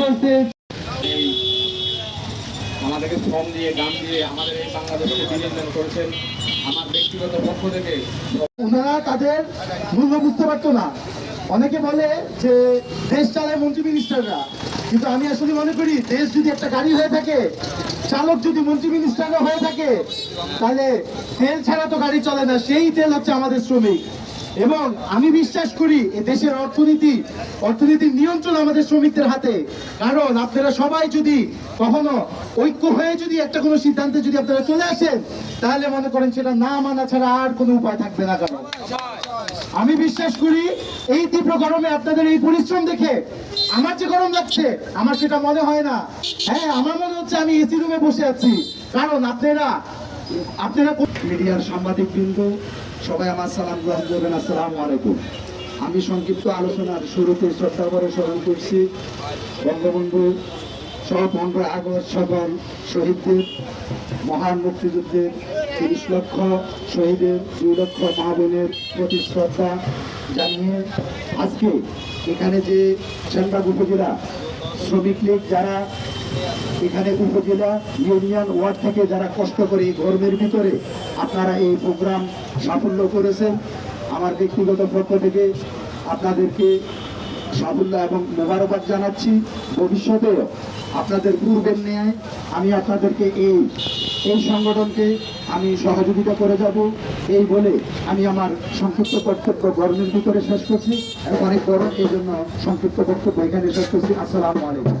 চলছে আমাদেরকে শ্রম দিয়ে দিয়ে আমাদের এই বাংলাদেশকে করেছেন আমার ব্যক্তিগত পক্ষ থেকে। ওনারা তাদের মূল্য বুঝতে পারতো না। অনেকে বলে যে দেশ চালায় মন্ত্রী মিনিস্টাররা কিন্তু আমি আসলে মনে করি দেশ যদি একটা গাড়ি হয়ে থাকে চালক যদি মন্ত্রী মিনিস্টাররা হয়ে থাকে তাহলে তেল ছাড়া তো গাড়ি চলে না। সেই তেল হচ্ছে আমাদের শ্রমিক। এবং আমি বিশ্বাস করি এ দেশের অর্থনীতি, অর্থনীতির নিয়ন্ত্রণ আমাদের শ্রমিকদের হাতে। কারণ আপনারা সবাই যদি কখনো ঐক্য হয়ে যদি একটা কোনো সিদ্ধান্তে যদি আপনারা চলে আসেন, তাহলে মনে করেন সেটা না মানা ছাড়া আর কোনো উপায় থাকবে না কারণ। আমি বিশ্বাস করি এই তীব্র গরমে আপনাদের এই পরিশ্রম দেখে আমার যে গরম লাগছে, আমার সেটা মনে হয় না। হ্যাঁ আমার মনে হচ্ছে আমি এসি রুমে বসে আছি। কারণ আপনারা আপনারা মিডিয়ার সাংবাদিক বিন্দু সবাই আমার সালাম গ্রহণ করবেন, আসসালামু আলাইকুম। আমি সংক্ষিপ্ত আলোচনার শুরুতে শ্রদ্ধা করে স্মরণ করছি, বঙ্গবন্ধু সহ পনেরোই আগস্ট সকল শহীদদের, মহান মুক্তিযুদ্ধের তিরিশ লক্ষ শহীদের, দুই লক্ষ মা বোনের প্রতি শ্রদ্ধা জানিয়ে আজকে এখানে যে সেনবাগ উপজেলা শ্রমিক লীগ যারা এখানে উপজেলা ইউনিয়ন ওয়ার্ড থেকে যারা কষ্ট করে গরমের ভিতরে আপনারা এই প্রোগ্রাম সাফল্য করেছেন, আমার ব্যক্তিগত পক্ষ থেকে আপনাদেরকে সাফল্য এবং মোবারকবাদ জানাচ্ছি। ভবিষ্যতেও আপনাদের পূর্বের ন্যায় আমি আপনাদেরকে এই এই সংগঠনকে আমি সহযোগিতা করে যাব। এই বলে আমি আমার সংক্ষিপ্ত বক্তব্য গরমের ভিতরে শেষ করছি। অনেক বড় এই জন্য সংক্ষিপ্ত কর্তব্য এখানে শেষ করছি। আসসালামু আলাইকুম।